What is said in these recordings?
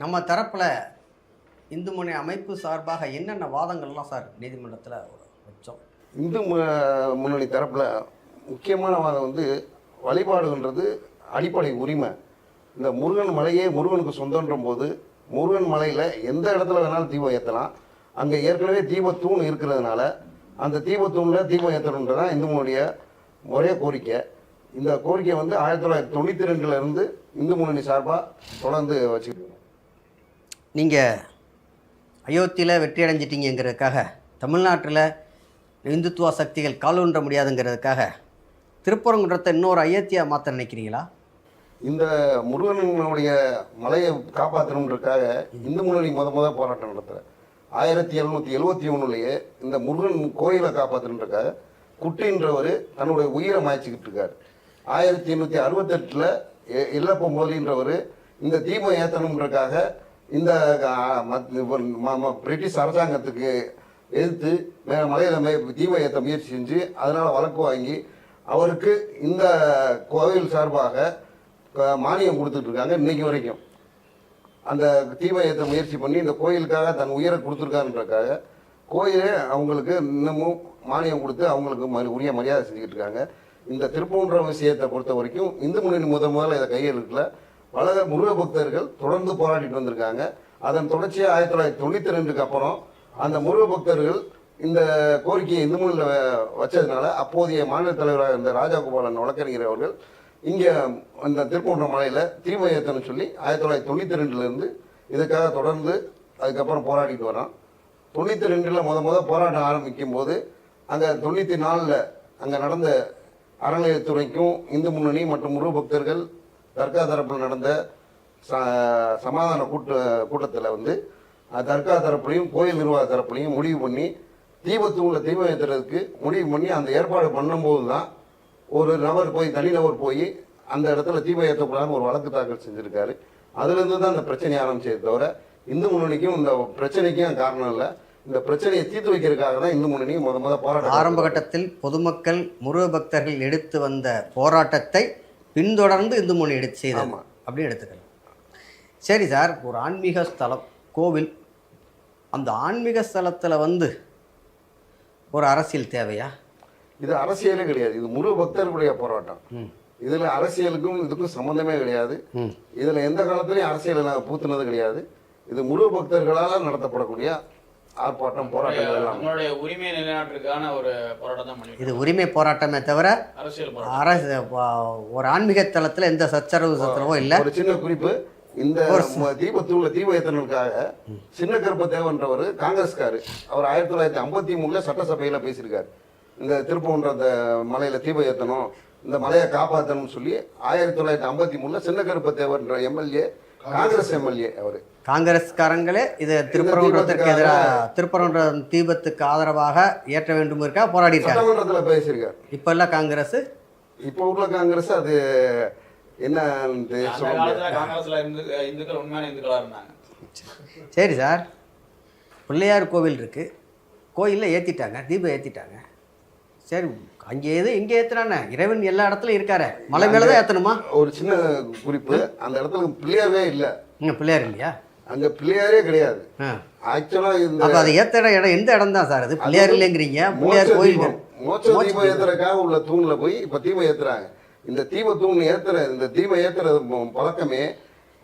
நம்ம தரப்பில் இந்து முனை அமைப்பு சார்பாக என்னென்ன வாதங்கள்லாம் சார் நீதிமன்றத்தில் வச்சோம்? இந்து மு- முன்னணி தரப்பில் முக்கியமான வாதம் வந்து வழிபாடுன்றது அடிப்படை உரிமை. இந்த முருகன் மலையே முருகனுக்கு சொந்தன்ற போது முருகன் மலையில் எந்த இடத்துல வேணாலும் தீபம் ஏற்றலாம் அங்கே ஏற்கனவே தீபத்தூண் இருக்கிறதுனால அந்த தீபத்தூணில் தீபம் ஏற்றணுன்றதான் இந்து முன்னுடைய ஒரே கோரிக்கை. இந்த கோரிக்கை வந்து ஆயிரத்தி தொள்ளாயிரத்தி தொண்ணூற்றி ரெண்டுலேருந்து இந்து முன்னணி சார்பாக தொடர்ந்து வச்சுக்கிட்டு நீங்கள் அயோத்தியில் வெற்றி அடைஞ்சிட்டிங்கிறதுக்காக தமிழ்நாட்டில் இந்துத்துவ சக்திகள் காலூன்ற முடியாதுங்கிறதுக்காக திருப்பரங்குன்றத்தை இன்னொரு அயோத்தியாக மாற்ற நினைக்கிறீங்களா? இந்த முருகனுடைய மலையை காப்பாற்றணுன்றதுக்காக இந்து முன்னணி முத முத போராட்டம் நடத்துகிறேன் ஆயிரத்தி எழுநூற்றி எழுபத்தி ஒன்றுலேயே இந்த முருகன் கோயிலை காப்பாற்றணுன்றக்காக குட்டின்றவர் தன்னுடைய உயிரை மாய்ச்சிக்கிட்டு இருக்கார். ஆயிரத்தி எண்ணூற்றி அறுபத்தெட்டில் இல்லப்ப முதலின்றவர் இந்த தீபம் ஏற்றணுன்றக்காக இந்த ம- ம- பிரிட்டிஷ் அரசாங்கத்துக்கு எதிர்த்து மலையில தீப மே ஏற்ற முயற்சி செஞ்சு அதனால் வழக்கு வாங்கி அவருக்கு இந்த கோவில் சார்பாக மானியம் கொடுத்துட்ருக்காங்க இன்றைக்கி வரைக்கும். அந்த தீப ஏற்ற முயற்சி பண்ணி இந்த கோயிலுக்காக தன் உயிரை கொடுத்துருக்காருன்றக்காக கோயிலே அவங்களுக்கு இன்னமும் மானியம் கொடுத்து அவங்களுக்கு மரி- உரிய மரியாதை செஞ்சுக்கிட்டு இருக்காங்க. இந்த திருப்பூன்ற விஷயத்தை பொறுத்த வரைக்கும் இந்து முன்னணி முதல் முதல்ல இதை கையெழுத்துல பல முருக பக்தர்கள் தொடர்ந்து போராடிட்டு வந்திருக்காங்க. அதன் தொடர்ச்சியாக ஆயிரத்தி தொள்ளாயிரத்தி தொண்ணூற்றி ரெண்டுக்கு அப்புறம் அந்த முருக பக்தர்கள் இந்த கோரிக்கையை இந்து மொழியில் வச்சதுனால அப்போதைய மாநில தலைவராக இருந்த ராஜாகோபாலன் வழக்கறிஞர் அவர்கள் இங்கே அந்த திருப்பூன்ற மலையில் தீபம் ஏற்றணும்னு சொல்லி ஆயிரத்தி தொள்ளாயிரத்தி தொண்ணூற்றி ரெண்டுலேருந்து இதுக்காக தொடர்ந்து அதுக்கப்புறம் போராடிட்டு வரோம் தொண்ணூற்றி ரெண்டில் முத முத போராட்டம் ஆரம்பிக்கும் போது அங்கே தொண்ணூற்றி நாலில் அங்கே நடந்த அறநிலையத்துறைக்கும் இந்து முன்னணி மற்றும் முருக பக்தர்கள் தர்கா தரப்பில் நடந்த ச சமாதான கூட்ட கூட்டத்தில் வந்து தர்கா தரப்புலையும் கோயில் நிர்வாக தரப்புலையும் முடிவு பண்ணி தீபத்தூணில் தீபம் ஏற்றுறதுக்கு முடிவு பண்ணி அந்த ஏற்பாடு பண்ணும்போது தான் ஒரு நபர் போய் தனிநபர் போய் அந்த இடத்துல தீபம் ஏற்றக்கூடாதுன்னு ஒரு வழக்கு தாக்கல் செஞ்சுருக்காரு. அதுலேருந்து தான் அந்த பிரச்சனை ஆரம்பிச்சது தவிர இந்து முன்னணிக்கும் இந்த பிரச்சனைக்கும் காரணம் இல்லை. இந்த பிரச்சனையை தீர்த்து வைக்கிறதுக்காக தான் இந்து முன்னணி முத முத போராட்டம் ஆரம்ப கட்டத்தில் பொதுமக்கள் முருக பக்தர்கள் எடுத்து வந்த போராட்டத்தை பின்தொடர்ந்து இந்து முனை எடுத்து செய்தது ஆமா. அப்படின்னு எடுத்துக்கலாம். சரி சார் ஒரு ஆன்மீக ஸ்தலம் கோவில். அந்த ஆன்மீக ஸ்தலத்தில் வந்து ஒரு அரசியல் தேவையா? இது அரசியலே கிடையாது. இது முழு பக்தர்களுடைய போராட்டம். இதுல அரசியலுக்கும் இதுக்கும் சம்பந்தமே கிடையாது. இதுல எந்த காலத்திலையும் அரசியலை பூத்துனது கிடையாது. இது முழு பக்தர்களால் நடத்தப்படக்கூடிய ஆர்ப்பாட்டம் போராட்டங்கள் எல்லாம் உரிமை நிலைநாட்டுறதுக்கான ஒரு போராட்டம் தான் இது உரிமை போராட்டமே தவிர அரசியல் போராட்டம். அரசு ஒரு ஆன்மீக தளத்தில் எந்த சச்சரவு சச்சரவோ இல்லை. ஒரு சின்ன குறிப்பு இந்த ம- தீபத்தூள்ல தீப ஏத்தனுக்காக சின்ன கருப்ப தேவன்றவர் காங்கிரஸ்காரு அவர் ஆயிரத்தி தொள்ளாயிரத்தி ஐம்பத்தி மூணுல சட்டசபையில பேசியிருக்காரு. இந்த திருப்பூன்ற அந்த மலையில தீப ஏத்தணும் இந்த மலையை காப்பாற்றணும்னு சொல்லி ஆயிரத்தி தொள்ளாயிரத்தி ஐம்பத்தி மூணுல சின்ன கருப்ப தேவன்ற எம்எல்ஏ காங்கிரஸ் எம்எல்ஏ அவரு. காங்கிரஸ்காரங்களே இது திருப்பரங்குன்றத்திற்கு எதிராக திருப்பரங்குன்றம் தீபத்துக்கு ஆதரவாக ஏற்ற வேண்டும் இருக்கா போராடி இருக்காங்க சட்டமன்றத்துல பேசியிருக்காரு. இப்ப எல்லாம் காங்கிரஸ்? இப்போ உள்ள காங்கிரஸ் அது இருந்தாங்க. சரி சார். பிள்ளையார் கோவில் இருக்கு. கோயிலில் ஏற்றிட்டாங்க தீபம் ஏற்றிட்டாங்க சரி அங்கே எது எங்கே ஏற்றுறானே இறைவன் எல்லா இடத்துலையும் இருக்காரு. மலை மேலே தான் ஏற்றணுமா ஒரு சின்ன குறிப்பு. அந்த இடத்துல பிள்ளையாரே இல்ல. இங்கே பிள்ளையார் இல்லையா? அங்க பிள்ளையாரே கிடையாது. ஆ. ஆக்சுவலா இந்த அப்போ அதை ஏற்றுற இடம் எந்த இடம் தான் சார்? அது பிள்ளையார் இல்லைங்கிறீங்க? பிள்ளையார் கோயில். மோட்ச தீபம் ஏத்துறதுக்காக உள்ள தூண்ல போய் இப்ப தீபம் ஏத்துறாங்க. இந்த தீப தூண் ஏத்துற இந்த தீபம் ம- பழக்கமே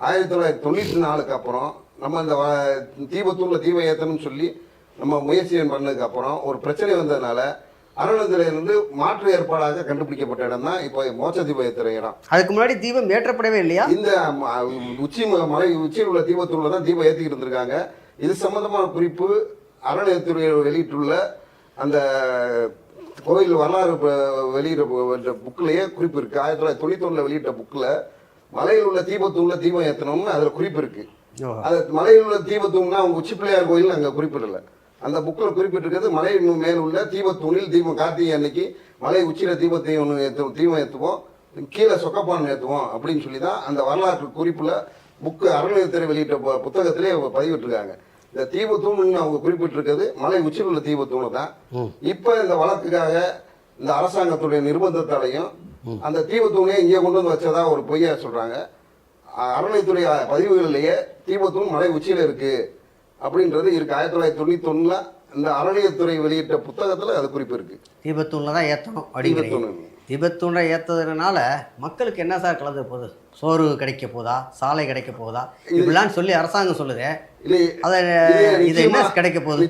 ஆயிரத்தி தொள்ளாயிரத்தி தொண்ணூத்தி நாலுக்கு அப்புறம் நம்ம இந்த வ- தீப தூண்ல தீபம் ஏத்தணும்னு சொல்லி நம்ம முயற்சி பண்ணதுக்கு அப்புறம் ஒரு பிரச்சனை வந்ததுனால அறநிலையத்திலிருந்து மாற்று ஏற்பாடாக கண்டுபிடிக்கப்பட்ட இடம் தான் இப்போ மோட்ச தீபம் ஏத்துற இடம் அதுக்கு முன்னாடி தீபம் ஏற்றப்படவே இல்லையா? இந்த உச்சி மலை உச்சியில் உள்ள தீபத்தூள்ல தான் தீபம் ஏற்றிக்கிட்டு இருந்திருக்காங்க. இது சம்பந்தமான குறிப்பு அறநிலையத்துறை வெளியிட்டுள்ள அந்த கோயில் வரலாறு வெளியிட புக்கிலேயே குறிப்பு இருக்கு. ஆயிரத்தி தொள்ளாயிரத்தி தொண்ணூத்தொன்னுல வெளியிட்ட புக்கில் மலையில் உள்ள தீபத்தூள்ல தீபம் ஏற்றணும்னு அதில் குறிப்பு இருக்கு. ஓ. அது மலையில் உள்ள தீபத்தூண்னா அவங்க உச்சி பிள்ளையார் கோயில் அங்கே குறிப்பிடல. அந்த புக்கில் குறிப்பிட்டிருக்கிறது மலையின் மேல் உள்ள தீபத்தூணில் தீபம் கார்த்திகை அன்னைக்கு மலை உச்சியில் தீபத்தை ஒன்று தீபம் ஏற்றுவோம் கீழே சொக்கப்பான் ஏற்றுவோம் அப்படின்னு சொல்லி தான் அந்த வரலாற்று குறிப்பில் புக்கு அறநிலையத்துறை வெளியிட்ட புத்தகத்திலே பதிவிட்டிருக்காங்க. இந்த தீபத்தூண்னு அவங்க குறிப்பிட்டிருக்கிறது மலை உச்சியில் உள்ள தீபத்தூணு தான். இப்போ இந்த வழக்குக்காக இந்த அரசாங்கத்துடைய நிர்பந்தத்தாலையும் அந்த தீபத்தூணையை இங்கே கொண்டு வந்து வச்சதா ஒரு பொய்யா சொல்றாங்க. அ- அறநிலைத்துறை பதிவுகளிலேயே தீபத்தூண் மலை உச்சியில் இருக்கு. அப்படின்றது இருக்கு. ஆயிரத்தி தொள்ளாயிரத்தி தொண்ணூத்தி ஒண்ணுல இந்த அறநிலையத்துறை வெளியிட்ட புத்தகத்துல அது குறிப்பு இருக்கு. தீபத்தூணில் தான் ஏற்றணும் அப்படிங்கிறீங்க தீபத்தூண் தீபத்தூண்டை ஏற்றதுனால மக்களுக்கு என்ன சார் கலந்து போகுது? சோறு கிடைக்க போதா? சாலை கிடைக்க போதா? இப்படிலாம் சொல்லி அரசாங்கம் சொல்லுதே. இல்லை அதை இது என்ன கிடைக்க போகுது?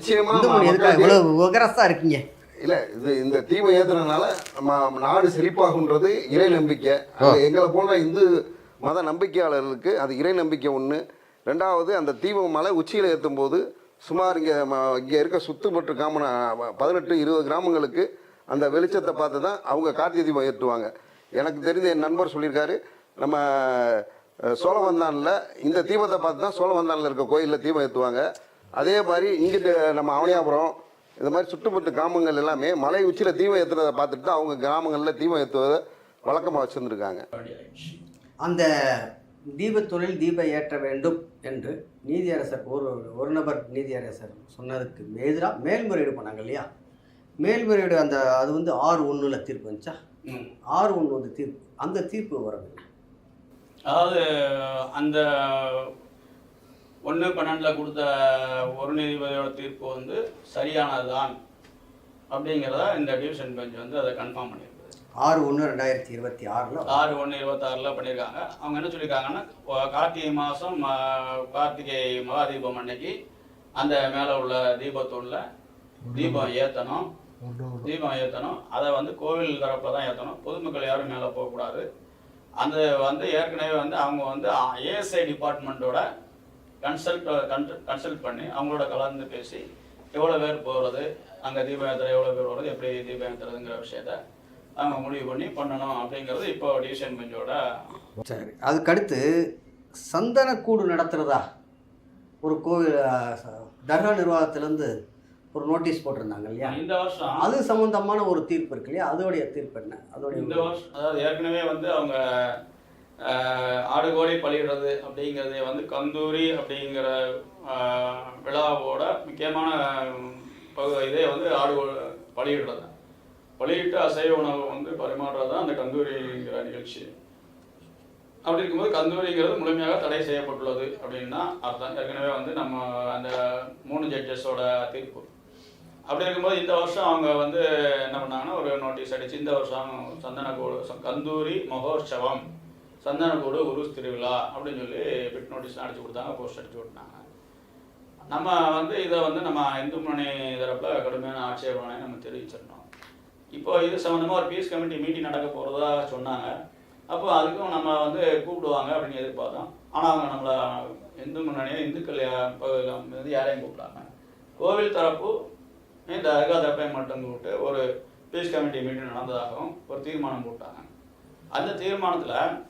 எதுக்காக இவ்வளவு விவகரஸாக இருக்கீங்க? இல்ல இது இந்த தீபம் ஏத்துறதுனால நம்ம நாடு செழிப்பாகுன்றது இறை நம்பிக்கை. எங்களை போன்ற இந்து மத நம்பிக்கையாளர்களுக்கு அது இறை நம்பிக்கை ஒன்று ரெண்டாவது அந்த தீபம் மலை உச்சியில் ஏற்றும் போது சுமார் இங்கே இங்கே இருக்க சுத்துப்பட்டு காமன பதினெட்டு இருபது கிராமங்களுக்கு அந்த வெளிச்சத்தை பார்த்து தான் அவங்க கார்த்திகை தீபம் ஏற்றுவாங்க எனக்கு தெரிஞ்ச என் நண்பர் சொல்லியிருக்காரு நம்ம சோழவந்தானில் இந்த தீபத்தை பார்த்து தான் சோழவந்தானில் இருக்க கோயிலில் தீபம் ஏற்றுவாங்க அதே மாதிரி இங்கிட்டு நம்ம அவனியாபுரம் இந்த மாதிரி சுற்றுப்பட்டு கிராமங்கள் எல்லாமே மலை உச்சியில் தீபம் ஏற்றுறதை பார்த்துட்டு தான் அவங்க கிராமங்களில் தீபம் ஏற்றுவதை வழக்கமாக வச்சுருந்துருக்காங்க. அந்த தீபத்தொழில் தீபம் ஏற்ற வேண்டும் என்று நீதியரசர் ஒரு ஒரு நபர் நீதியரசர் சொன்னதுக்கு எதிராக மேல்முறையீடு பண்ணாங்க இல்லையா? மேல்முறையீடு அந்த அது வந்து ஆறு ஒன்றில் தீர்ப்பு வந்துச்சா. ஆறு ஒன்று வந்து தீர்ப்பு அந்த தீர்ப்பு வரது அதாவது அந்த ஒன்று பன்னெண்டில் கொடுத்த ஒரு நீதிபதியோட தீர்ப்பு வந்து சரியானதுதான் அப்படிங்கிறத இந்த டிவிஷன் பெஞ்ச் வந்து அதை கன்ஃபார்ம் பண்ணியிருக்குது ஆறு ஒன்று ரெண்டாயிரத்தி இருபத்தி ஆறில் ஆறு ஒன்று இருபத்தாறில் பண்ணியிருக்காங்க. அவங்க என்ன சொல்லியிருக்காங்கன்னா கார்த்திகை மாதம் கார்த்திகை மகாதீபம் அன்னைக்கு அந்த மேலே உள்ள தீபத்தூணில் தீபம் ஏற்றணும் தீபம் ஏற்றணும் அதை வந்து கோவில் தரப்பை தான் ஏற்றணும் பொதுமக்கள் யாரும் மேலே போகக்கூடாது. அந்த வந்து ஏற்கனவே வந்து அவங்க வந்து ஏஎஸ்ஐ டிபார்ட்மெண்ட்டோட கன்சல்ட் கன்சல்ட் பண்ணி அவங்களோட கலந்து பேசி எவ்வளோ பேர் போகிறது அங்கே தீபம் ஏற்றுறது எவ்வளோ பேர் வர்றது எப்படி தீபம் ஏற்றுறதுங்கிற விஷயத்த அவங்க முடிவு பண்ணி பண்ணணும் அப்படிங்கிறது இப்போ டிவிஷன் பெஞ்சோட சரி. அதுக்கடுத்து சந்தனக்கூடு நடத்துகிறதா ஒரு கோவில் தர்கா நிர்வாகத்திலேருந்து ஒரு நோட்டீஸ் போட்டிருந்தாங்க இல்லையா? இந்த வருஷம் அது சம்பந்தமான ஒரு தீர்ப்பு இருக்கு இல்லையா? அதோடைய தீர்ப்பு என்ன? அதோடைய இந்த வருஷம் அதாவது ஏற்கனவே வந்து அவங்க ஆடு கோழி பலியிடுறது அப்படிங்கிறதே வந்து கந்தூரி அப்படிங்கிற விழாவோட முக்கியமான இதே வந்து ஆடு கோ- பலியிடுறது? பலியிட்டு அசைவ உணவு வந்து பரிமாறுறது தான் அந்த கந்தூரிங்கிற நிகழ்ச்சி. அப்படி இருக்கும்போது கந்தூரிங்கிறது முழுமையாக தடை செய்யப்பட்டுள்ளது அப்படின்னா அர்த்தம். ஏற்கனவே வந்து நம்ம அந்த மூணு ஜட்ஜஸோட தீர்ப்பு. அப்படி இருக்கும்போது இந்த வருஷம் அவங்க வந்து என்ன பண்ணாங்கன்னா ஒரு நோட்டீஸ் அடிச்சு இந்த வருஷம் சந்தனக்கூடு ச- கந்தூரி மகோற்சவம் சந்தனக்கூடு உருஸ் திருவிழா அப்படின்னு சொல்லி பிட் நோட்டீஸ் அடிச்சு கொடுத்தாங்க போஸ்ட் அடிச்சு விட்டாங்க நம்ம வந்து இதை வந்து நம்ம இந்து முன்னணி தரப்பில் கடுமையான ஆட்சேபனை நம்ம தெரிவிச்சிருந்தோம். இப்போ இது சம்மந்தமாக ஒரு பீஸ் கமிட்டி மீட்டிங் நடக்க போகிறதா சொன்னாங்க. அப்போ அதுக்கும் நம்ம வந்து கூப்பிடுவாங்க அப்படின்னு எதிர்பார்த்தோம். ஆனால் அவங்க நம்மளை இந்து முன்னணியை இந்துக்கள் யா- வந்து யாரையும் கூப்பிடாங்க கோவில் தரப்பு இந்த அருகா தரப்பை மட்டும் கூப்பிட்டு ஒரு பீஸ் கமிட்டி மீட்டிங் நடந்ததாகவும் ஒரு தீர்மானம் போட்டாங்க. அந்த தீர்மானத்தில்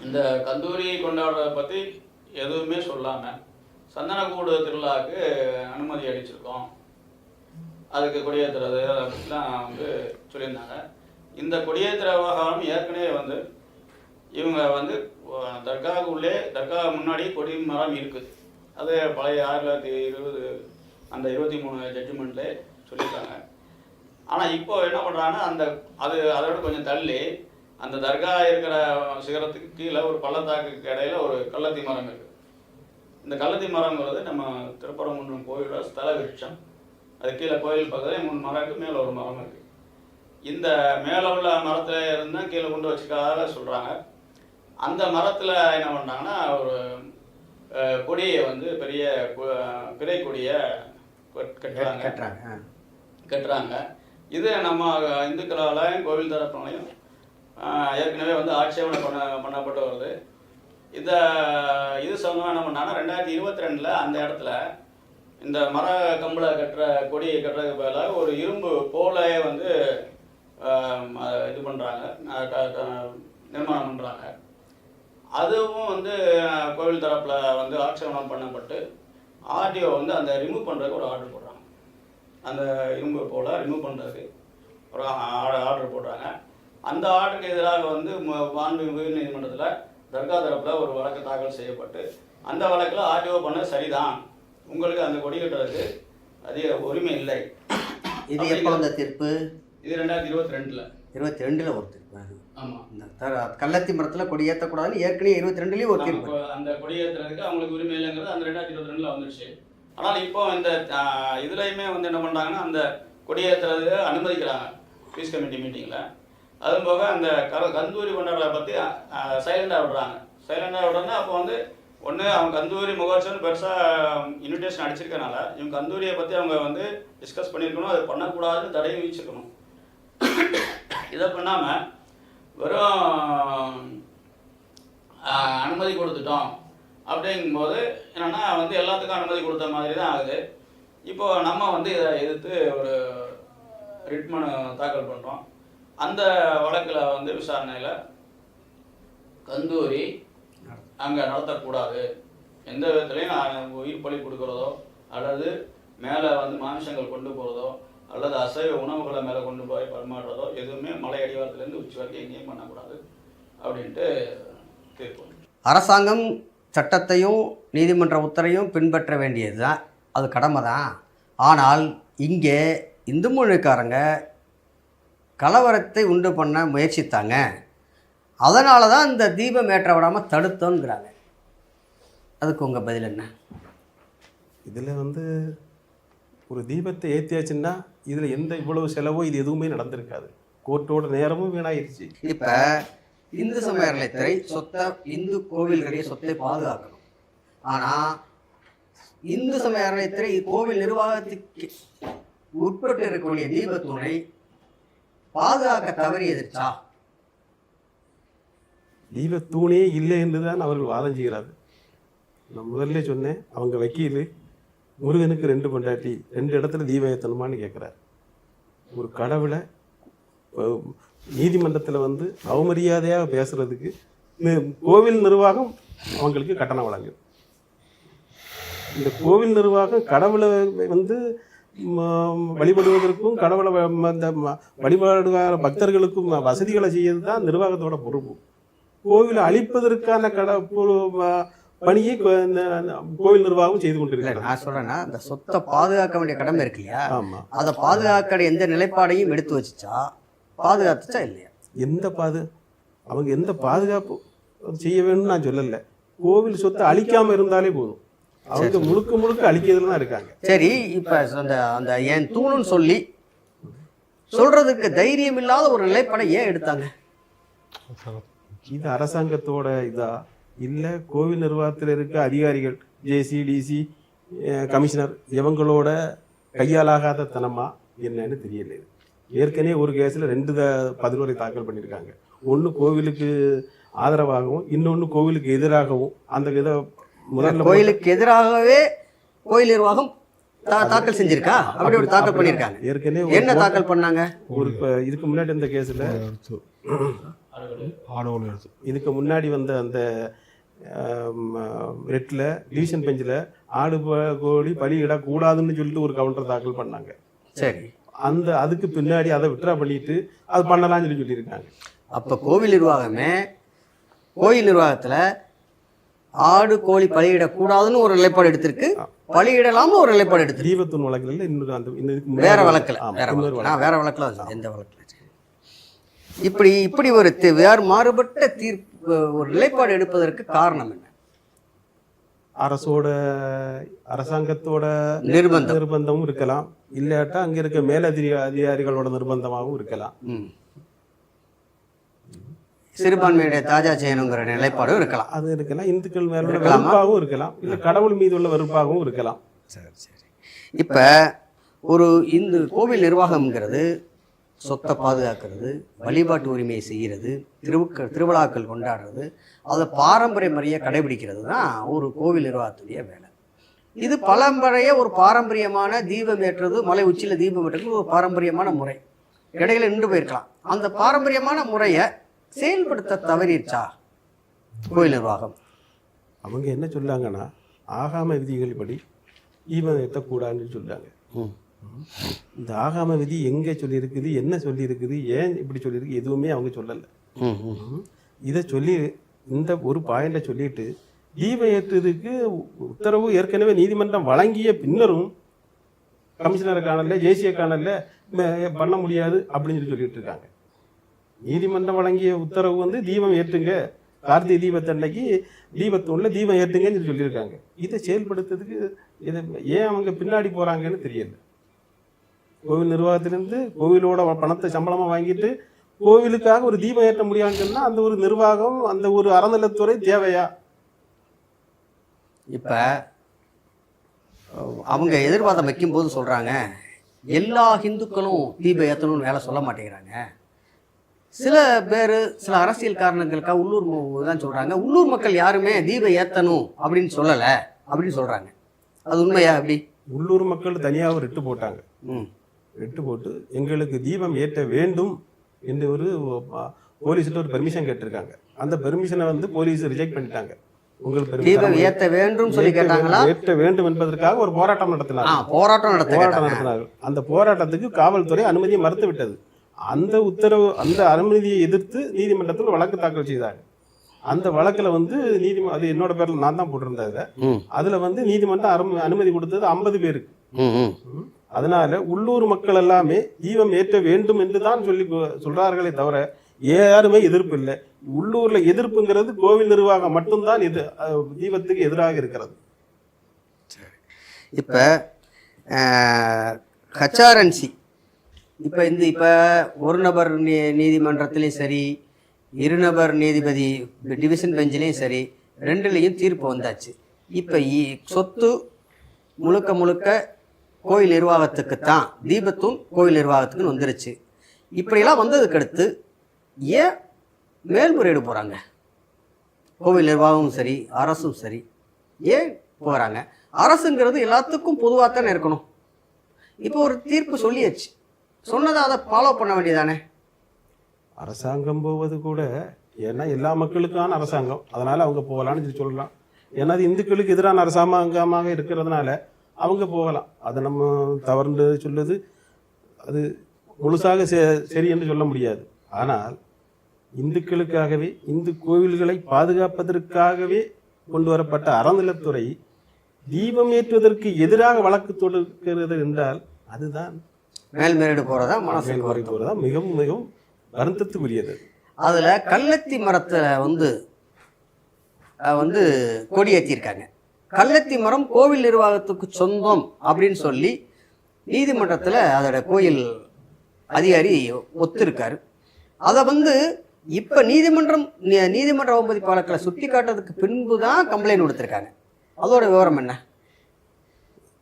இந்த கந்தூரி கொண்டாடுறதை பற்றி எதுவுமே சொல்லாமல் சந்தனக்கூடு திருவிழாவுக்கு அனுமதி அளிச்சிருக்கோம். அதுக்கு கொடியேற்றுறது அதை வந்து சொல்லியிருந்தாங்க. இந்த கொடியேற்றுற விவகாரம் ஏற்கனவே வந்து இவங்க வந்து தர்காவுக்குள்ளே தர்கா முன்னாடி கொடி மரம் இருக்குது அது பழைய ஆயிரத்தி தொள்ளாயிரத்தி இருபது அந்த இருபத்தி மூணு ஜட்ஜ்மெண்ட்லே சொல்லியிருக்காங்க. ஆனால் இப்போ என்ன பண்ணுறாங்கன்னா அந்த அது அதோட கொஞ்சம் தள்ளி அந்த தர்கா இருக்கிற சிகரத்துக்கு கீழே ஒரு பள்ளத்தாக்குக்கு இடையில ஒரு கள்ளத்தி மரம் இருக்குது இந்த கள்ளத்தி மரங்கிறது நம்ம திருப்பரங்குன்றம் கோயிலோட ஸ்தல விருட்சம். அது கீழே கோயில் பக்கத்துல மூணு மரம் மேலே ஒரு மரம் இருக்கு. இந்த மேலே உள்ள மரத்துல இருந்தா கீழே கொண்டு வச்சுக்காத சொல்றாங்க. அந்த மரத்துல என்ன பண்ணாங்கன்னா ஒரு கொடியை வந்து பெரிய பிறை கொடியை கட்- கட்டுறாங்க. கட்டுறாங்க. கட்டுறாங்க. இது நம்ம இந்துக்களாலையும் கோவில் தரப்பினாலையும் ஏற்கனவே வந்து ஆட்சேபனை பண்ண பண்ணப்பட்டு வருது. இந்த இது சம்பந்தமாக என்ன பண்ணாங்கன்னா ரெண்டாயிரத்தி இருபத்தி ரெண்டில் அந்த இடத்துல இந்த மர கம்பில் கட்டுற கொடியை கட்டுறதுக்கு பதிலாக ஒரு இரும்பு போலையே வந்து இது பண்ணுறாங்க நிர்மாணம் பண்ணுறாங்க அதுவும் வந்து கோவில் தரப்பில் வந்து ஆட்சேபனம் பண்ணப்பட்டு ஆர்டிஓ வந்து அந்த ரிமூவ் பண்ணுறதுக்கு ஒரு ஆர்டர் போடுறாங்க. அந்த இரும்பு போல ரிமூவ் பண்ணுறதுக்கு ஒரு ஆர்டர் போடுறாங்க. அந்த ஆர்டருக்கு எதிராக வந்து மாண்பு மாண்புமிகு உயர் நீதிமன்றத்தில் தர்கா தரப்பில் ஒரு வழக்கு தாக்கல் செய்யப்பட்டு அந்த வழக்கில் ஆர்டிஓ பண்ணது சரிதான். உங்களுக்கு அந்த கொடி கட்டுறதுக்கு அதிக உரிமை இல்லை. இது எப்போ அந்த தீர்ப்பு? இது ரெண்டாயிரத்தி இருபத்தி ரெண்டில் இருபத்தி ரெண்டில் ஒரு தீர்ப்பு. அது ஆமா. இந்த தர கள்ளத்தி மரத்தில் கொடி ஏற்றக்கூடாதுன்னு ஏற்கனவே இருபத்தி ரெண்டுலேயும் ஒரு தீர்ப்பு. அந்த கொடியேற்றுறதுக்கு அவங்களுக்கு உரிமை இல்லைங்கிறது அந்த ரெண்டாயிரத்தி இருபத்தி ரெண்டுல வந்துருச்சு. ஆனால் இப்போ இந்த இதுலயுமே வந்து என்ன பண்றாங்கன்னா அந்த கொடியேற்றுறது அனுமதிக்கிறாங்க. பீஸ் கமிட்டி மீட்டிங்ல அதுவும் போக அந்த கர கந்தூரி கொண்டாடுறத பற்றி சைலண்டாக விடுறாங்க. சைலண்டாக விடுறதுனா அப்போ வந்து ஒன்று அவங்க கந்தூரி முகர்ஜன் பெருசாக இன்விடேஷன் அடிச்சிருக்கனால இவங்க கந்தூரியை பற்றி அவங்க வந்து டிஸ்கஸ் பண்ணியிருக்கணும் அதை பண்ணக்கூடாதுன்னு தடை விதிச்சிருக்கணும். இதை பண்ணாமல் வெறும் அனுமதி கொடுத்துட்டோம் அப்படிங்கும்போது என்னென்னா வந்து எல்லாத்துக்கும் அனுமதி கொடுத்த மாதிரி தான் ஆகுது. இப்போ நம்ம வந்து இதை எதிர்த்து ஒரு ரிட் மனு தாக்கல் பண்ணுறோம் அந்த வழக்கில் வந்து விசாரணையில் கந்தூரி அங்கே நடத்தக்கூடாது. எந்த விதத்துலையும் நான் உயிர் பலி கொடுக்குறதோ அல்லது மேலே வந்து மாமிசங்கள் கொண்டு போகிறதோ அல்லது அசைவ உணவுகளை மேலே கொண்டு போய் பரிமாறுறதோ எதுவுமே மலை அடிவாரத்துலேருந்து உச்சி வரைக்கும் எங்கேயும் பண்ணக்கூடாது அப்படின்ட்டு தீர்ப்பு அரசாங்கம் சட்டத்தையும் நீதிமன்ற உத்தரையும் பின்பற்ற வேண்டியது தான் அது கடமை தான் ஆனால் இங்கே இந்து மொழிக்காரங்க கலவரத்தை உண்டு பண்ண முயற்சித்தாங்க. அதனால தான் இந்த தீபம் ஏற்ற விடாமல் தடுத்தோங்கிறாங்க அதுக்கு உங்கள் பதில் என்ன? இதில் வந்து ஒரு தீபத்தை ஏற்றியாச்சுன்னா இதில் எந்த இவ்வளவு செலவோ இது எதுவுமே நடந்திருக்காது. கோர்ட்டோட நேரமும் வீணாயிருச்சு. இப்போ இந்து சமய அறநிலையத்துறை சொத்தை இந்து கோவில்களுடைய சொத்தை பாதுகாக்கணும். ஆனால் இந்து சமய அறநிலையத்துறை கோவில் நிர்வாகத்துக்கு உட்பட்டு இருக்கக்கூடிய தீபத்துறை பாதுகாக்க தவறியதுச்சா தீபத்தூணே இல்லை என்று தான் அவர்கள் வாதம் செய்கிறார்கள். நான் முதல்ல சொன்னேன் அவங்க வக்கீல் முருகனுக்கு ரெண்டு பொண்டாட்டி ரெண்டு இடத்துல தீபம் ஏற்றணுமான்னு கேட்குறாரு. ஒரு கடவுளை நீதிமன்றத்தில் வந்து அவமரியாதையாக பேசுகிறதுக்கு கோவில் நிர்வாகம் அவங்களுக்கு கட்டணம் வழங்குது இந்த கோவில் நிர்வாகம் கடவுளை வந்து வழிபடுவதற்கும் கடவுளை வ- ம- இந்த ம- பக்தர்களுக்கும் வசதிகளை செய்யறது தான் நிர்வாகத்தோட பொறுப்பு. கோவிலை அழிப்பதற்கான கட பணியை கோவில் நிர்வாகம் செய்து இல்லை கொண்டிருக்கிறது நான் சொல்கிறேன்னா இந்த சொத்தை பாதுகாக்க வேண்டிய கடமை இருக்கு இல்லையா? அதை பாதுகாக்க எந்த நிலைப்பாடையும் எடுத்து வச்சுச்சா பாதுகாத்துச்சா இல்லையா? எந்த பாது அவங்க எந்த பாதுகாப்பு செய்ய வேணும்னு நான் சொல்லல. கோவில் சொத்தை அழிக்காம இருந்தாலே போதும். அவங்க முழுக்க முழுக்க அழிக்கிறதுல தான் இருக்காங்க. சரி இப்போ அந்த அந்த என் தூணுன்னு சொல்லி சொல்றதுக்கு தைரியம் இல்லாத ஒரு நிலைப்பாடை ஏன் எடுத்தாங்க? இது அரசாங்கத்தோட இதா? இல்ல கோவில் நிர்வாகத்தில் இருக்க அதிகாரிகள் ஜேசி டிசி கமிஷனர் இவங்களோட கையாலாகாத தனமா என்னன்னு தெரியல. ஏற்கனவே ஒரு கேஸில் ரெண்டு த- பதினோரை தாக்கல் பண்ணியிருக்காங்க ஒன்று கோவிலுக்கு ஆதரவாகவும் இன்னொன்று கோவிலுக்கு எதிராகவும் அந்த இதை முதல்ல கோயிலுக்கு எதிராகவே கோயில் நிர்வாகம் தாக்கல் செஞ்சிருக்கா? அப்படி ஒரு தாக்கல் பண்ணியிருக்காங்க ஏற்கனவே என்ன தாக்கல் பண்ணாங்க? ஒரு இப்ப இதுக்கு முன்னாடி இந்த கேஸ்ல எடுத்து. இதுக்கு முன்னாடி வந்த அந்த ரெட்டில் டிவிஷன் பெஞ்சில் ஆடு கோழி பலியிடக்கூடாதுன்னு சொல்லிட்டு ஒரு கவுண்டர் தாக்கல் பண்ணாங்க. சரி. அந்த அதுக்கு பின்னாடி அதை விட்ரா பண்ணிட்டு அது பண்ணலாம்னு சொல்லி சொல்லியிருக்காங்க. அப்போ கோவில் நிர்வாகமே கோயில் நிர்வாகத்தில் ஆடு கோழி பலியிடக்கூடாதுன்னு ஒரு நிலைப்பாடு எடுத்திருக்கு. பலியிடலாம்னு ஒரு நிலைப்பாடு எடுத்திருக்கு. தீபத்துன் வழக்குல இன்னொரு அந்த வேற வழக்கில். வேற வழக்கில். எந்த வழக்கில் இப்படி இப்படி ஒரு வேறு மாறுபட்ட தீர்ப்பு ஒரு நிலைப்பாடு எடுப்பதற்கு காரணம் என்ன? அரசோட அரசாங்கத்தோட நிர்பந்தம். நிர்பந்தமும் இருக்கலாம். இல்லாட்டா அங்க இருக்க மேலதிக அதிகாரிகளோட நிர்பந்தமாகவும் இருக்கலாம். சிறுபான்மையுடைய தாஜா செய்யணுங்கிற நிலைப்பாடும் இருக்கலாம். அது இருக்கலாம். இந்துக்கள் மேல? வெறுப்பாகவும் இருக்கலாம். இல்ல கடவுள் மீது உள்ள வெறுப்பாகவும் இருக்கலாம். சரி சரி. இப்போ ஒரு இந்து கோவில் நிர்வாகம்ங்கிறது சொத்தை பாதுகாக்கிறது வழிபாட்டு உரிமையை செய்கிறது திருவுக்க திருவிழாக்கள் கொண்டாடுறது அதை பாரம்பரிய முறையை கடைபிடிக்கிறது தான் ஒரு கோவில் நிர்வாகத்துடைய வேலை. இது பழம்பழைய ஒரு பாரம்பரியமான தீபம் ஏற்றுறது மலை உச்சியில் தீபம் ஏற்றுறது ஒரு பாரம்பரியமான முறை. இடையில நின்று போயிருக்கலாம். அந்த பாரம்பரியமான முறையை செயல்படுத்த தவறிடுச்சா கோயில் நிர்வாகம். அவங்க என்ன சொல்லாங்கன்னா ஆகாம விதிகள் படி ஈவன் எத்தக்கூடாதுன்னு சொல்றாங்க. இந்த ஆகாம விதி எங்க சொல்லியிருக்குது என்ன சொல்லியிருக்குது ஏன் இப்படி சொல்லியிருக்கு எதுவுமே அவங்க சொல்லலை. இதை சொல்லி இந்த ஒரு பாயிண்ட சொல்லிட்டு தீபம் ஏற்றுறதுக்கு உத்தரவு ஏற்கனவே நீதிமன்றம் வழங்கிய பின்னரும் கமிஷனரை காணல ஜேசியை காணல பண்ண முடியாது அப்படின்னு சொல்லி சொல்லிட்டு இருக்காங்க. நீதிமன்றம் வழங்கிய உத்தரவு வந்து தீபம் ஏற்றுங்க. கார்த்திகை தீபத்தன்னைக்கு தீபத்தூண்ல தீபம் ஏற்றுங்கன்னு சொல்லி சொல்லியிருக்காங்க. இதை செயல்படுத்துறதுக்கு இதை ஏன் அவங்க பின்னாடி போறாங்கன்னு தெரியல. கோவில் நிர்வாகத்திலிருந்து கோவிலோட பணத்தை சம்பளமா வாங்கிட்டு கோவிலுக்காக ஒரு தீபம் ஏற்ற முடியாதுன்னு சொன்னா அந்த ஒரு நிர்வாகம் அந்த ஒரு அறநிலத்துறை தேவையா? இப்போ அவங்க எதிர்வாதம் வைக்கும்போது சொல்கிறாங்க எல்லா ஹிந்துக்களும் தீபம் ஏற்றணும்னு வேலை சொல்ல மாட்டேங்கிறாங்க. சில பேர் சில அரசியல் காரணங்களுக்காக உள்ளூர் தான் சொல்கிறாங்க உள்ளூர் மக்கள் யாருமே தீப ஏற்றணும் அப்படின்னு சொல்லலை அப்படின்னு சொல்கிறாங்க அது உண்மையா அப்படி? உள்ளூர் மக்கள் தனியாக ஒரு ரிட்டு போட்டாங்க. ம். ரிட்டு போட்டு எங்களுக்கு தீபம் ஏற்ற வேண்டும் என்று ஒரு போலீஸ்கிட்ட ஒரு பெர்மிஷன் கேட்டிருக்காங்க. அந்த பெர்மிஷனை வந்து போலீஸ் ரிஜெக்ட் பண்ணிட்டாங்க. உங்களுக்கு தீபம் ஏற்ற வேண்டும் சொல்லி கேட்டாங்களா? ஏற்ற வேண்டும் என்பதற்காக ஒரு போராட்டம் ஆ நடத்தினாங்க. போராட்டம் நடத்தினார்கள். அந்த போராட்டத்துக்கு காவல்துறை அனுமதியை மறுத்து விட்டது அந்த உத்தரவு அந்த அனுமதியை எதிர்த்து நீதிமன்றத்தில் வழக்கு தாக்கல் செய்தாங்க. அந்த வழக்குல வந்து நீதிம அது என்னோட பேர்ல நான் தான் போட்டிருந்தேன் இதை அதுல வந்து நீதிமன்றம் அனும- அனுமதி கொடுத்தது ஐம்பது பேருக்கு. அதனால உள்ளூர் மக்கள் எல்லாமே தீபம் ஏற்ற வேண்டும் என்று தான் சொல்லி சொல்றார்களே தவிர யாருமே எதிர்ப்பு இல்லை. உள்ளூர்ல எதிர்ப்புங்கிறது கோவில் நிர்வாகம் மட்டும்தான் அஹ், தீபத்துக்கு எதிராக இருக்கிறது. இப்போ ஹச்ஆர்என்சி இப்போ இந்த இப்போ ஒரு நபர் நீ நீதிமன்றத்திலையும் சரி இருநபர் நீதிபதி டிவிஷன் பெஞ்சிலையும் சரி ரெண்டுலேயும் தீர்ப்பு வந்தாச்சு. இப்போ சொத்து முழுக்க முழுக்க கோயில் நிர்வாகத்துக்கு தான் தீபத்தும் கோயில் நிர்வாகத்துக்குன்னு வந்துருச்சு. இப்படியெல்லாம் வந்ததுக்கு அடுத்து ஏன் மேல்முறையீடு போகிறாங்க கோவில் நிர்வாகமும் சரி அரசும் சரி ஏன் போகிறாங்க அரசுங்கிறது எல்லாத்துக்கும் பொதுவாக தானே இருக்கணும். இப்போ ஒரு தீர்ப்பு சொல்லியாச்சு. சொன்னதை அதை ஃபாலோ பண்ண வேண்டியதானே அரசாங்கம் போவது கூட ஏன்னா எல்லா மக்களுக்கான அரசாங்கம். அதனால் அவங்க போகலான்னு சொல்லி சொல்லலாம். ஏன்னா அது இந்துக்களுக்கு எதிரான அரசாங்கமாக இருக்கிறதுனால அவங்க போகலாம். அதை நம்ம தவறுன்னு சொல்லுது. அது முழுசாக சே சரி என்று சொல்ல முடியாது. ஆனால் இந்துக்களுக்காகவே இந்து கோவில்களை பாதுகாப்பதற்காகவே கொண்டு வரப்பட்ட அறநிலத்துறை தீபம் ஏற்றுவதற்கு எதிராக வழக்கு தொடுக்கிறது என்றால் அதுதான் மேல்முறையீடு போகிறதா மனசுக்கு மேல்முறை வருத்தம். போறதா மிகவும் மிகவும் வருத்தத்துக்குரியது. அதில் கள்ளத்தி மரத்தில் வந்து வந்து கொடியேற்றிருக்காங்க கள்ளத்தி மரம் கோவில் நிர்வாகத்துக்கு சொந்தம் அப்படின்னு சொல்லி நீதிமன்றத்தில் அதோட கோயில் அதிகாரி ஒத்துருக்காரு. அதை வந்து இப்போ நீதிமன்றம் நீதிமன்ற அவமதி வழக்கில் சுட்டி காட்டுறதுக்கு பின்பு தான் கம்ப்ளைண்ட் கொடுத்துருக்காங்க. அதோட விவரம் என்ன?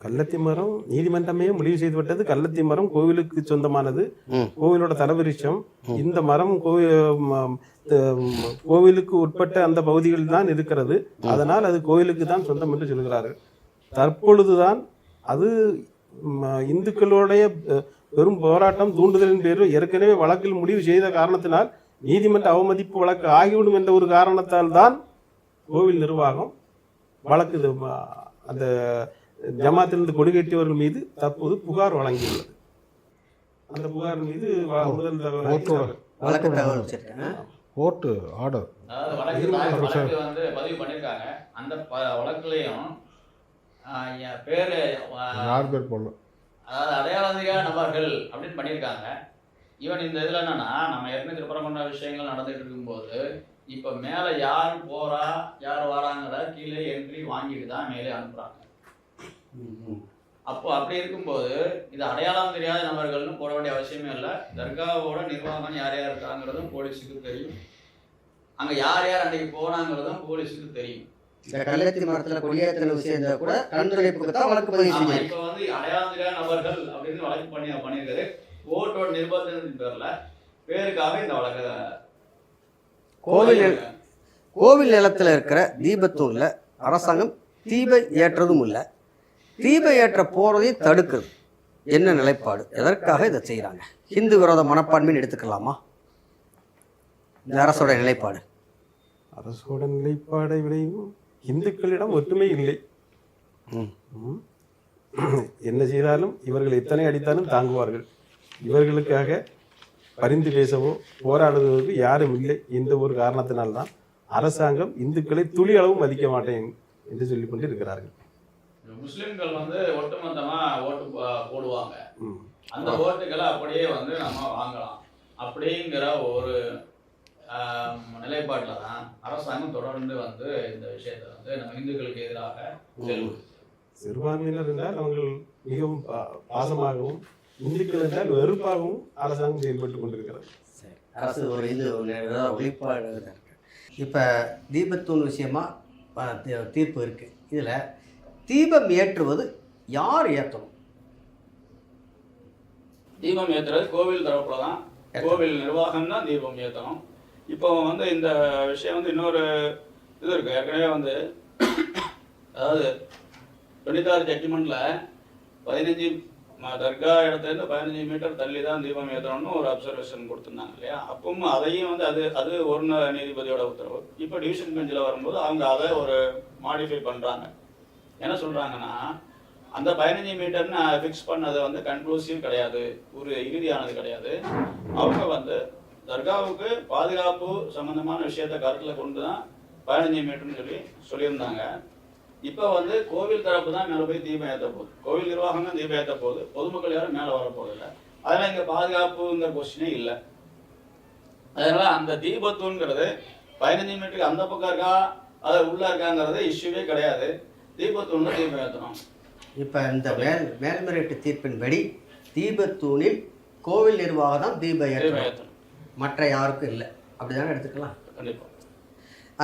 கள்ளத்தி மரம் நீதிமன்றமே முடிவு செய்து விட்டது கள்ளத்தி மரம் கோவிலுக்கு சொந்தமானது. கோவிலோட தலவிருஷம் இந்த மரம் கோவில் கோவிலுக்கு உட்பட்ட அந்த பகுதிகளில் தான் இருக்கிறது. அதனால் அது கோவிலுக்கு தான் சொந்தம் என்று சொல்கிறார்கள் தற்பொழுதுதான் அது இந்துக்களுடைய பெரும் போராட்டம் தூண்டுதலின் பேரில் ஏற்கனவே வழக்கில் முடிவு செய்த காரணத்தினால் நீதிமன்ற அவமதிப்பு வழக்கு ஆகிவிடும் என்ற ஒரு காரணத்தால் தான் கோவில் நிர்வாகம் வழக்கு அந்த ஜமாத்திலிருந்து கொடிகட்டியவர்கள் மீது தற்போது புகார் வழங்கியுள்ளது. அந்த புகார் மீது வ- முதல் தகவல் வழக்கு தகவல் வச்சிருக்கேன். Court order. வந்து பதிவு பண்ணியிருக்காங்க அந்த வழக்குலையும் பேரு யார் பேர் போடல? அதாவது அடையாளதிக நபர்கள் அப்படின்னு பண்ணியிருக்காங்க ஈவன் இந்த இதில் என்னன்னா நம்ம ஏற்கனவே திருப்பரங்குன்ற விஷயங்கள் நடந்துட்டு இருக்கும்போது இப்போ மேலே யார் போறா யார் வராங்கிற கீழே என்ட்ரி வாங்கிட்டு தான் மேலே அனுப்புறாங்க. அப்போ அப்படி இருக்கும்போது இது அடையாளம் தெரியாத நபர்கள்னு போட வேண்டிய அவசியமே இல்லை. தர்காவோட நிர்வாகம் யார் யார் இருக்காங்கிறதும் போலீஸுக்கு தெரியும். அங்கே யார் யார் அன்னைக்கு போனாங்கிறதும் போலீஸுக்கு தெரியும். இந்த கள்ளத்தி மரத்தில் கொடியேற்றின விஷயம் கூட கண்துடைப்புக்கு தான் வழக்கு பதிவு இப்போ வந்து அடையாளம் தெரியாத நபர்கள் அப்படின்னு வழக்கு பண்ணி பண்ணியிருக்காரு. கோர்ட்டோட நிர்பந்தத்தின் பேர்ல பேருக்காக இந்த வழக்கு கோவில் கோவில் நிலத்தில் இருக்கிற தீபத்தூரில் அரசாங்கம் தீப ஏற்றதும் இல்லை. தீப ஏற்ற போகிறதையும் தடுக்குது என்ன நிலைப்பாடு? எதற்காக இதை செய்கிறாங்க ஹிந்து விரோத மனப்பான்மைன்னு எடுத்துக்கலாமா? இந்த அரசோட நிலைப்பாடு. அரசோட நிலைப்பாடை விடையும் இந்துக்களிடம் ஒற்றுமை இல்லை. என்ன செய்தாலும் இவர்கள் எத்தனை அடித்தாலும் தாங்குவார்கள். இவர்களுக்காக பரிந்து பேசவோ போராடுவதற்கு யாரும் இல்லை என்ற ஒரு காரணத்தினால்தான் அரசாங்கம் இந்துக்களை துளி அளவும் மதிக்க மாட்டேன் என்று சொல்லிக் கொண்டு இருக்கிறார்கள் முஸ்லிம்கள் வந்து ஒட்டுமொத்தமா ஓட்டு போடுவாங்க. அந்த ஓட்டுகளை அப்படியே வந்து நம்ம வாங்கலாம். அப்படிங்கிற ஒரு நிலைப்பாட்டில் தான் அரசாங்கம் தொடர்ந்து வந்து இந்த விஷயத்தை வந்து நம்ம இந்துக்களுக்கு எதிராக சிறுபான்மையினர் என்றால் அவர்கள் மிகவும் பா- பாசமாகவும் இந்துக்கள் என்றால் வெறுப்பாகவும் அரசாங்கம் செயல்பட்டு கொண்டிருக்கிறது. சரி. அரசு ஒரு இது இருக்கு. இப்போ தீபத்தூண் விஷயமா தீர்ப்பு இருக்குது இதில் தீபம் ஏற்றுவது யார் ஏற்றணும்? தீபம் ஏத்துறது கோவில் தரப்புல தான். கோவில் நிர்வாகம் தான் தீபம் ஏற்றணும் இப்போ வந்து இந்த விஷயம் வந்து இன்னொரு இது இருக்கு. ஏற்கனவே வந்து அதாவது தொண்ணூத்தாறு ஜட்ஜ்மெண்ட்ல பதினஞ்சு தர்கா இடத்துலேருந்து பதினஞ்சு மீட்டர் தள்ளி தான் தீபம் ஏற்றணும்னு ஒரு அப்சர்வேஷன் கொடுத்துருந்தாங்க இல்லையா? அப்பவும் அதையும் வந்து அது அது ஒரு நீதிபதியோட உத்தரவு. இப்போ டிவிஷன் பெஞ்சில் வரும்போது அவங்க அதை ஒரு மாடிஃபை பண்ணுறாங்க என்ன சொல்கிறாங்கன்னா அந்த பதினஞ்சு மீட்டர்னு ஃபிக்ஸ் பண்ணது வந்து கன்க்ளூசிவ் கிடையாது ஒரு இறுதியானது கிடையாது. அவங்க வந்து தர்காவுக்கு பாதுகாப்பு சம்பந்தமான விஷயத்தை கருத்தில் கொண்டு தான் பதினஞ்சு மீட்டர்னு சொல்லி சொல்லியிருந்தாங்க. இப்போ வந்து கோவில் தரப்பு தான் மேலே போய் தீபம் ஏற்ற போகுது. கோவில் நிர்வாகம் தான் தீபம் ஏற்ற போகுது. பொதுமக்கள் யாரும் மேலே வர அதனால் இங்கே பாதுகாப்புங்கிற கொஸ்டினே இல்லை. அதனால் அந்த தீபத்தூண்கிறது பதினஞ்சு மீட்டருக்கு அந்த பக்கம் இருக்கா அது உள்ளே இருக்காங்கிறது இஷ்யூவே கிடையாது. தீபத்தூண்ல தீபம் ஏற்றணும். இப்போ இந்த மேல் மேல்முறையீட்டு தீர்ப்பின்படி தீபத்தூணில் கோவில் நிர்வாகம் தான் தீப ஏற்றணும். மற்ற யாருக்கும் இல்லை. அப்படிதானே எடுத்துக்கலாம்? கண்டிப்பா.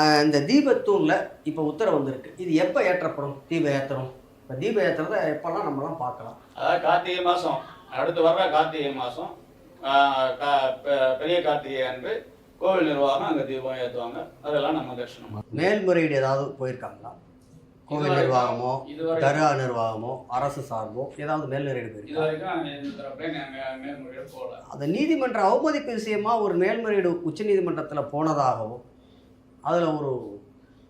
ஆஹ் இந்த தீபத்தூணில் இப்போ உத்தரவு வந்திருக்கு. இது எப்போ ஏற்றப்படும்? தீப ஏற்றணும். இப்போ தீப ஏற்றுறத எப்போல்லாம் நம்மலாம் பார்க்கலாம். அதாவது கார்த்திகை மாதம் அடுத்து வர்ற கார்த்திகை மாதம் பெரிய கார்த்திகை அன்று கோவில் நிர்வாகம் அங்கே தீபம் ஏற்றுவாங்க. அதெல்லாம் நம்ம தரிசனம். மேல்முறையீடு ஏதாவது போயிருக்காங்களா? கோவில் நிர்வாகமோ தர்கா நிர்வாகமோ அரசு சார்போ ஏதாவது மேல்முறையீடு போயிருக்கா? அந்த நீதிமன்ற அவமதிப்பு விஷயமா ஒரு மேல்முறையீடு உச்சநீதிமன்றத்தில் போனதாகவும் அதில் ஒரு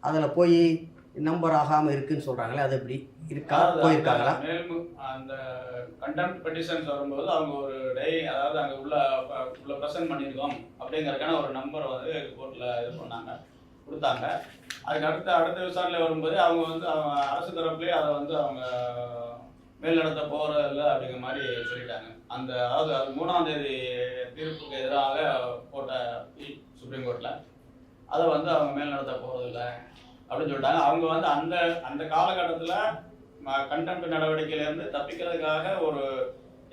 அதில் போய் நம்பர் ஆகாமல் இருக்குன்னு சொல்கிறாங்களே அது எப்படி இருக்கா? போயிருக்காங்களா? அந்த கண்டெம்ட் பெட்டிஷன்ஸ் வரும்போது அவங்க ஒரு டை அதாவது அங்கே உள்ள உள்ள ப்ரெசென்ட் பண்ணியிருக்கோம் அப்படிங்கறதுக்கான ஒரு நம்பர் வந்து கோர்ட்டில் இது பண்ணாங்க. கொடுத்தாங்க. அதுக்கு அடுத்த அடுத்த விசாரணை வரும்போது அவங்க வந்து அவங்க அரசு தரப்புலேயே அதை வந்து அவங்க மேல்நடத்த போகிறதில்ல அப்படிங்கிற மாதிரி சொல்லிட்டாங்க. அந்த அதாவது அது மூணாம் தேதி தீர்ப்புக்கு எதிராக போட்ட சுப்ரீம் கோர்ட்டில் அதை வந்து அவங்க மேல்நடத்த போகிறதில்ல அப்படின்னு சொல்லிட்டாங்க. அவங்க வந்து அந்த அந்த காலகட்டத்தில் கண்டெம்ட் நடவடிக்கையிலேருந்து தப்பிக்கிறதுக்காக ஒரு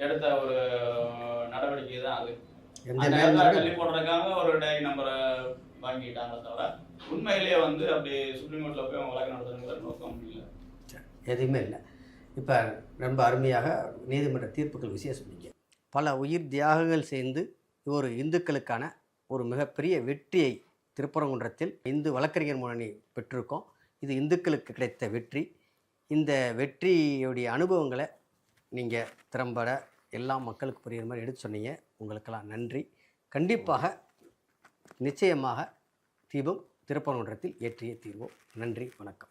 எடுத்த ஒரு நடவடிக்கை தான் அது அந்த தள்ளி போடுறதுக்காக ஒரு டை நம்பரை வாங்கிட்டாங்க தவிர உண்மையிலேயே வந்து அப்படி சுப்ரீம் கோர்ட்டில் போய் அவங்க வழக்கு நடத்துறதுங்கிற நோக்கம் இல்லை. எதுவுமே இல்லை. இப்போ ரொம்ப அருமையாக நீதிமன்ற தீர்ப்புகள் விஷயம் சொன்னீங்க. பல உயிர் தியாகங்கள் சேர்ந்து ஒரு இந்துக்களுக்கான ஒரு மிகப்பெரிய வெற்றியை திருப்பரங்குன்றத்தில் இந்து வழக்கறிஞர் முன்னணி பெற்றிருக்கோம். இது இந்துக்களுக்கு கிடைத்த வெற்றி. இந்த வெற்றியுடைய அனுபவங்களை நீங்கள் திறம்பட எல்லா மக்களுக்கு புரியுற மாதிரி எடுத்து சொன்னீங்க. உங்களுக்கெல்லாம் நன்றி. கண்டிப்பாக நிச்சயமாக தீபம் திருப்பரங்குன்றத்தில் ஏற்றியே தீர்வோம். நன்றி வணக்கம்.